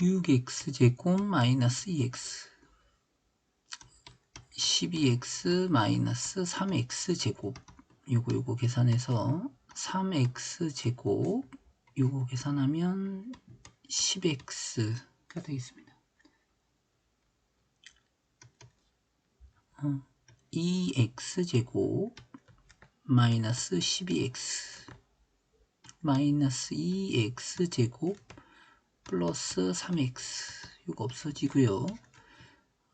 6x제곱 마이너스 2x 12x 마이너스 3x제곱 요거 요거 계산해서 3x제곱 요거 계산하면 10x가 되겠습니다. 어, 2x제곱 마이너스 12x 마이너스 2x제곱 플러스 3x 이거 없어지고요.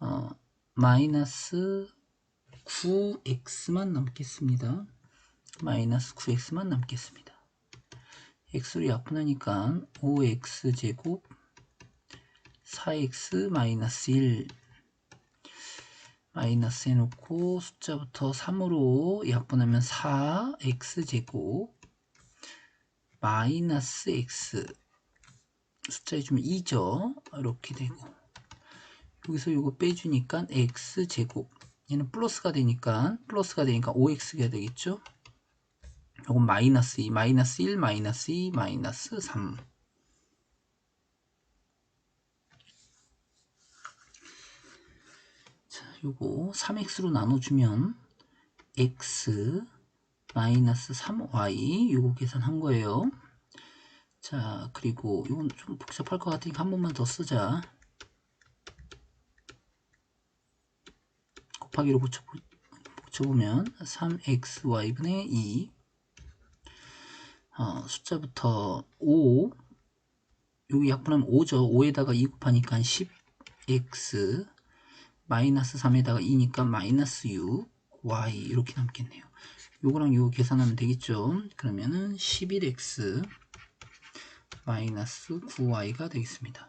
어, 마이너스 9x만 남겠습니다. 마이너스 9x만 남겠습니다. x로 약분하니까 5x제곱 4x 마이너스 1 마이너스 해놓고 숫자부터 3으로 약분하면 4x제곱 마이너스 x 숫자에 주면 2죠. 이렇게 되고. 여기서 이거 빼주니까 x제곱. 얘는 플러스가 되니까 플러스가 되니까 5x가 되겠죠? 요건 마이너스 2 마이너스 1 마이너스 2 마이너스 3 자, 요거 3x로 나눠주면 x 마이너스 3y 요거 계산한 거예요 자 그리고 이건 좀 복잡할 것 같으니까 한 번만 더 쓰자. 곱하기로 붙여, 붙여보면 3xy분의 2 어, 숫자부터 5 여기 약분하면 5죠. 5에다가 2 곱하니까 10x 마이너스 3에다가 2니까 마이너스 6 y 이렇게 남겠네요. 요거랑 요거 계산하면 되겠죠? 그러면은 11x 마이너스 9y가 되겠습니다.